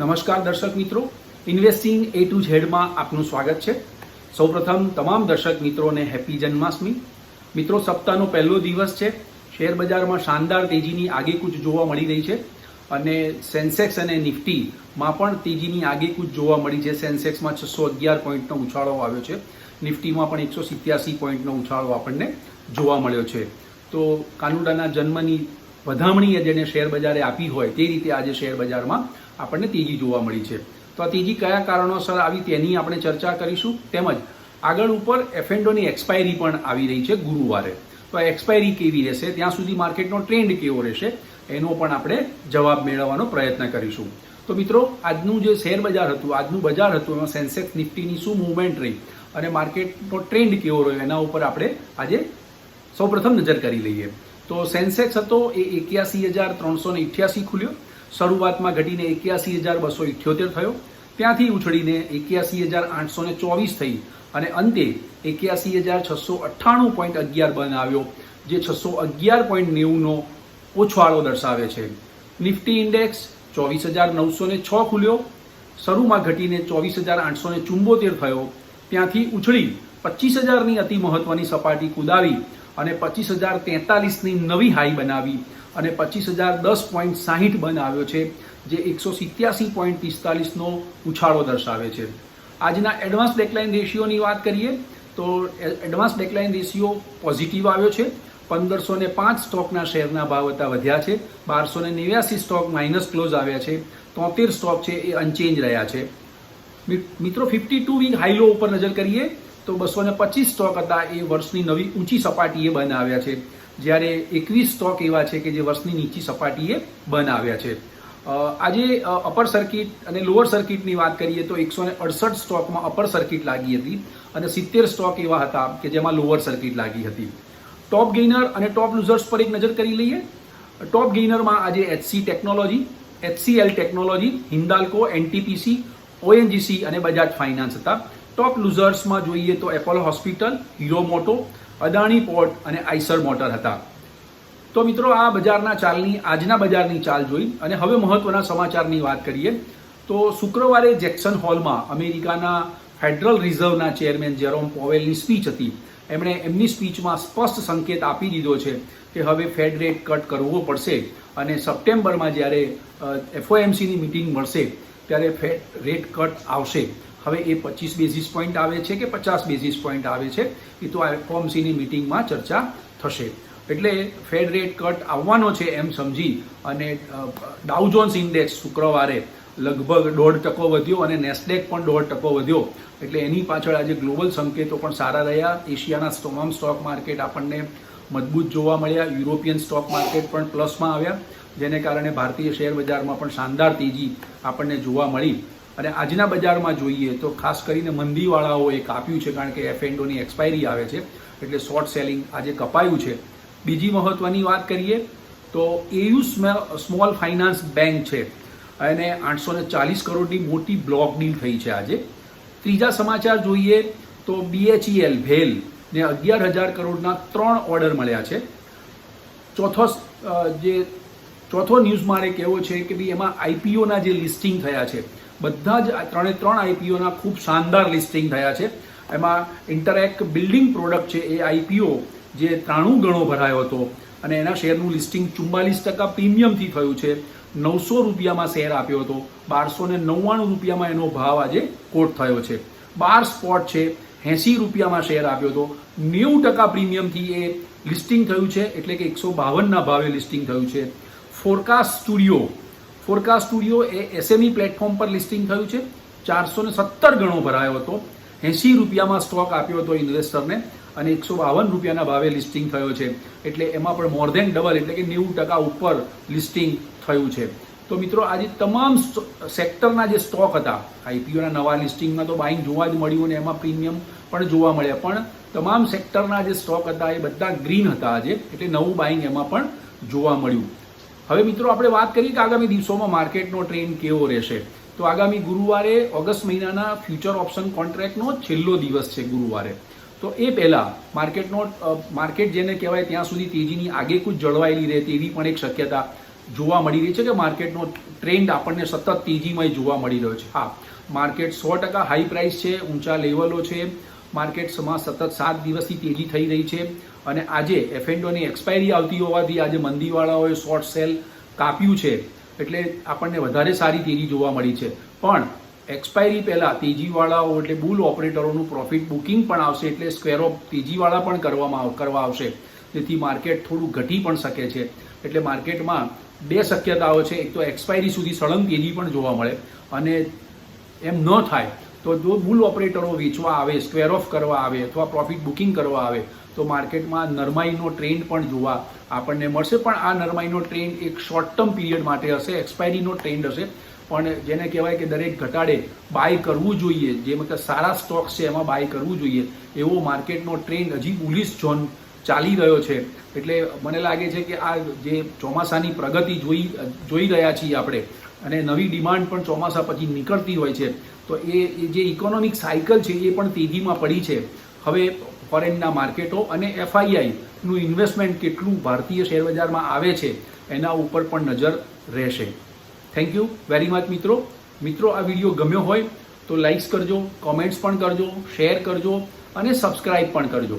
નમસ્કાર દર્શક મિત્રો. ઇન્વેસ્ટિંગ એ ટુ ઝેડમાં આપનું સ્વાગત છે. સૌપ્રથમ તમામ દર્શક મિત્રોને હેપી જન્માષ્ટમી મિત્રો, સપ્તાહનો પહેલો દિવસ છે. શેર બજારમાં શાનદાર તેજીની આગેકૂચ જોવા મળી રહી છે અને સેન્સેક્સ અને નિફ્ટીમાં પણ તેજીની આગેકૂચ જોવા મળી છે. સેન્સેક્સમાં છસો અગિયાર પોઈન્ટનો ઉછાળો આવ્યો છે. નિફ્ટીમાં પણ એકસો સિત્યાસી પોઈન્ટનો ઉછાળો આપણને જોવા મળ્યો છે. તો કાનુડાના જન્મની વધામણી જેને શેર બજારે આપી હોય તે રીતે આજે શેર બજારમાં આપણને તેજી જોવા મળી છે. તો આ તેજી કયા કારણોસર આવી તેની આપણે ચર્ચા કરીશું. તેમજ આગળ ઉપર એફએન્ડોની એક્સપાયરી પણ આવી રહી છે ગુરુવારે. તો આ એક્સપાયરી કેવી રહેશે? ત્યાં સુધી માર્કેટનો ટ્રેન્ડ કેવો રહેશે? એનો પણ આપણે જવાબ મેળવવાનો પ્રયત્ન કરીશું. તો મિત્રો, આજનું જે શેર બજાર હતું, આજનું બજાર હતું, એમાં સેન્સેક્સ નિફ્ટીની શું મૂવમેન્ટ રહી અને માર્કેટનો ટ્રેન્ડ કેવો રહ્યો, એના ઉપર આપણે આજે સૌપ્રથમ નજર કરી લઈએ. તો સેન્સેક્સ હતો એ એક્યાસી હજાર ત્રણસો ને ઇઠ્યાસી ખુલ્યો. શરૂઆતમાં ઘટીને એક્યાસી હજાર બસો ઇઠ્યોતેર થયો. ત્યાંથી ઉછળીને એક્યાસી હજાર આઠસો ને ચોવીસ થઈ અને અંતે એક્યાસી હજાર છસો અઠ્ઠાણું પોઈન્ટ અગિયાર બનાવ્યો જે છસો અગિયાર પોઈન્ટ નેવુંનો ઓછવાળો દર્શાવે છે. નિફ્ટી ઇન્ડેક્સ ચોવીસ હજાર નવસો ને છ ખુલ્યો. શરૂમાં ઘટીને ચોવીસ હજાર આઠસો ને ચુંબોતેર થયો. ત્યાંથી ઉછળી પચીસ હજારની અતિ મહત્વની સપાટી કુદાવી અને પચીસ હજાર તેતાલીસની નવી હાઈ બનાવી અને પચીસ હજાર દસ પોઈન્ટ સાહીઠ બનાવ્યો છે, જે એકસો સિત્યાસી પોઈન્ટ પિસ્તાલીસનો ઉછાળો દર્શાવે છે. આજના એડવાન્સ ડેકલાઇન રેશિયોની વાત કરીએ, તો એડવાન્સ ડેકલાઇન રેશિયો પોઝિટિવ આવ્યો છે. પંદરસો ને પાંચ સ્ટોકના શેરના ભાવ હતા વધ્યા છે. બારસો ને નેવ્યાસી સ્ટોક માઇનસ ક્લોઝ આવ્યા છે. તોતેર સ્ટોક છે એ અનચેન્જ રહ્યા છે. મિત્રો, ફિફ્ટી ટુ વીક હાઈલો ઉપર નજર કરીએ તો બસો ને પચીસ સ્ટોક હતા એ વર્ષની નવી ઊંચી સપાટીએ બનાવ્યા છે. જ્યારે એકવીસ સ્ટોક એવા છે કે જે વર્ષની નીચી સપાટીએ બનાવ્યા છે. આજે અપર સર્કિટ અને લોઅર સર્કિટની વાત કરીએ તો એકસો ને અડસઠ સ્ટોકમાં અપર સર્કિટ લાગી હતી અને સિત્તેર સ્ટોક એવા હતા કે જેમાં લોઅર સર્કિટ લાગી હતી. ટોપ ગેઇનર અને ટોપ લૂઝર્સ પર એક નજર કરી લઈએ. ટોપ ગેઇનરમાં આજે HC technology HCL technology Hindalco NTPC ONGC અને બજાજ ફાઇનાન્સ હતા. ટોપ લૂઝર્સમાં જોઈએ તો Apollo hospital hero moto Adani port અને આઈસર મોટર હતા. તો મિત્રો, આ બજારના ચાલની, આજના બજારની ચાલ જોઈ અને હવે મહત્વના સમાચારની વાત કરીએ તો શુક્રવારે જેક્સન હોલમાં અમેરિકાના ફેડરલ રિઝર્વના ચેરમેન જેરોમ પોવેલની સ્પીચ હતી. એમણે એમની સ્પીચમાં સ્પષ્ટ સંકેત આપી દીધો છે કે હવે ફેડ રેટ કટ કરવો પડશે અને સપ્ટેમ્બરમાં જ્યારે એફઓએમસીની મિટિંગ મળશે, ત્યારે ફેડ રેટ કટ આવશે. હવે એ પચીસ બેઝિસ પોઈન્ટ આવે છે કે પચાસ બેઝિસ પોઈન્ટ આવે છે? એ તો આ ફોર્મસીની મિટિંગમાં ચર્ચા થશે. એટલે ફેડ રેટ કટ આવવાનો છે એમ સમજી અને ડાઉજોન્સ ઇન્ડેક્સ શુક્રવારે લગભગ દોઢ ટકો વધ્યો અને નેસ્ડેક પણ દોઢ ટકો વધ્યો. એટલે એની પાછળ આજે ગ્લોબલ સંકેતો પણ સારા રહ્યા. એશિયાના તમામ સ્ટોક માર્કેટ આપણને મજબૂત જોવા મળ્યા. યુરોપિયન સ્ટોક માર્કેટ પણ પ્લસમાં આવ્યા, જેને કારણે ભારતીય શેર બજારમાં પણ શાનદાર તેજી આપણને જોવા મળી. અને આજના બજારમાં જોઈએ તો ખાસ કરીને મંદીવાળાઓએ કાપ્યું છે, કારણ કે એફ એન્ડોની એક્સપાયરી આવે છે, એટલે શોર્ટ સેલિંગ આજે કપાયું છે. બીજી મહત્વની વાત કરીએ તો એયુ સ્મોલ ફાઇનાન્સ બેંક છે, અને આઠસો ને ચાલીસ કરોડની મોટી બ્લોક ડીલ થઈ છે આજે. ત્રીજા સમાચાર જોઈએ તો બીએચઈએલ ભેલ ને અગિયાર હજાર કરોડના ત્રણ ઓર્ડર મળ્યા છે. ચોથો જે ચોથો ન્યૂઝ મારે કહેવો છે કે ભાઈ એમાં આઈપીઓના જે લિસ્ટિંગ થયા છે બધા જ ત્રણે ત્રણ આઈપીઓના ખૂબ શાનદાર લિસ્ટિંગ થયા છે. એમાં ઇન્ટરેક્ટ બિલ્ડિંગ પ્રોડક્ટ છે એ આઈપીઓ જે ત્રાણું ગણો ભરાયો હતો અને એના શેરનું લિસ્ટિંગ ચુમ્માલીસ ટકા પ્રીમિયમથી થયું છે. નવસો રૂપિયામાં શેર આપ્યો હતો. બારસો ને નવ્વાણું રૂપિયામાં એનો ભાવ આજે કોટ થયો છે. બાર સ્પોટ છે, એંસી રૂપિયામાં શેર આપ્યો હતો. નેવું ટકા પ્રીમિયમથી એ લિસ્ટિંગ થયું છે, એટલે કે એકસો બાવનના ભાવે લિસ્ટિંગ થયું છે. ફોરકાસ્ટ સ્ટુડિયો ફોરકાસ્ટ સ્ટુડિયો એ એસએમઈ પ્લેટફોર્મ પર લિસ્ટિંગ થયું છે. ચારસો ને સત્તર ગણો ભરાયો હતો. એંસી રૂપિયામાં સ્ટોક આપ્યો હતો ઇન્વેસ્ટરને અને એકસો બાવન રૂપિયાના ભાવે લિસ્ટિંગ થયો છે. એટલે એમાં પણ મોર ધેન ડબલ એટલે કે નેવું ટકા ઉપર લિસ્ટિંગ થયું છે. તો મિત્રો, આજે તમામ સેક્ટરના જે સ્ટોક હતા આઈપીઓના નવા લિસ્ટિંગમાં તો બાઇંગ જોવા જ મળ્યું અને એમાં પ્રીમિયમ પણ જોવા મળ્યા. પણ તમામ સેક્ટરના જે સ્ટોક હતા એ બધા ગ્રીન હતા આજે. એટલે નવું બાઇંગ એમાં પણ જોવા મળ્યું. હવે મિત્રો, આપણે વાત કરીએ કે આગામી દિવસોમાં માર્કેટનો ટ્રેન્ડ કેવો રહેશે? તો આગામી ગુરુવારે, ઓગસ્ટ મહિનાના ફ્યુચર ઓપ્શન કોન્ટ્રાક્ટનો છેલ્લો દિવસ છે ગુરુવારે. તો એ પહેલાં માર્કેટનો માર્કેટ જેને કહેવાય ત્યાં સુધી તેજીની આગેકૂચ જળવાયેલી રહે તેવી પણ એક શક્યતા જોવા મળી રહી છે કે માર્કેટનો ટ્રેન્ડ આપણને સતત તેજીમાં જોવા મળી રહ્યો છે. હા, માર્કેટ સો ટકા હાઈ પ્રાઇસ છે, ઊંચા લેવલો છે માર્કેટ્સમાં સતત સાત દિવસથી તેજી થઈ રહી છે અને આજે એફએનડોની એક્સપાયરી આવતી હોવાથી આજે મંદીવાળાઓએ શોર્ટ સેલ કાપ્યું છે. એટલે આપણને વધારે સારી તેજી જોવા મળી છે. પણ એક્સપાયરી પહેલાં તેજીવાળાઓ એટલે બુલ ઓપરેટરોનું પ્રોફિટ બુકિંગ પણ આવશે એટલે સ્ક્વેર ઓફ તેજીવાળા પણ કરવામાં કરવા આવશે. જેથી માર્કેટ થોડું ઘટી પણ શકે છે. એટલે માર્કેટમાં બે શક્યતાઓ છે. એક તો એક્સપાયરી સુધી સળંગ તેજી પણ જોવા મળે અને એમ ન થાય તો જો બુલ ઓપરેટરો વેચવા આવે સ્ક્વેર ઓફ કરવા આવે અથવા પ્રોફિટ બુકિંગ કરવા આવે, તો માર્કેટમાં નરમાઈનો ટ્રેન્ડ પણ જોવા આપણને મળશે. પણ આ નરમાઈનો ટ્રેન્ડ એક શોર્ટ ટર્મ પીરિયડ માટે હશે એક્સપાયરીનો ટ્રેન્ડ હશે. પણ જેને કહેવાય કે દરેક ઘટાડે બાય કરવું જોઈએ. જેમ કે સારા સ્ટોક્સ છે, એમાં બાય કરવું જોઈએ. એવો માર્કેટનો ટ્રેન્ડ હજી બુલિશ ઝોન ચાલી રહ્યો છે. એટલે મને લાગે છે કે આ જે ચોમાસાની પ્રગતિ જોઈ જોઈ રહ્યા છીએ આપણે અને નવી ડિમાન્ડ પણ ચોમાસા પછી નીકળતી હોય છે. તો એ જે ઇકોનોમિક સાયકલ છે, એ પણ તેજીમાં પડી છે. હવે ફોરેનના માર્કેટો અને એફઆઈઆઈનું ઇન્વેસ્ટમેન્ટ કેટલું ભારતીય શેરબજારમાં આવે છે, એના ઉપર પણ નજર રહેશે. થેન્ક યુ વેરી મચ મિત્રો. મિત્રો, આ વીડિયો ગમ્યો હોય તો લાઇક્સ કરજો કોમેન્ટ્સ પણ કરજો શેર કરજો અને સબસ્ક્રાઇબ પણ કરજો.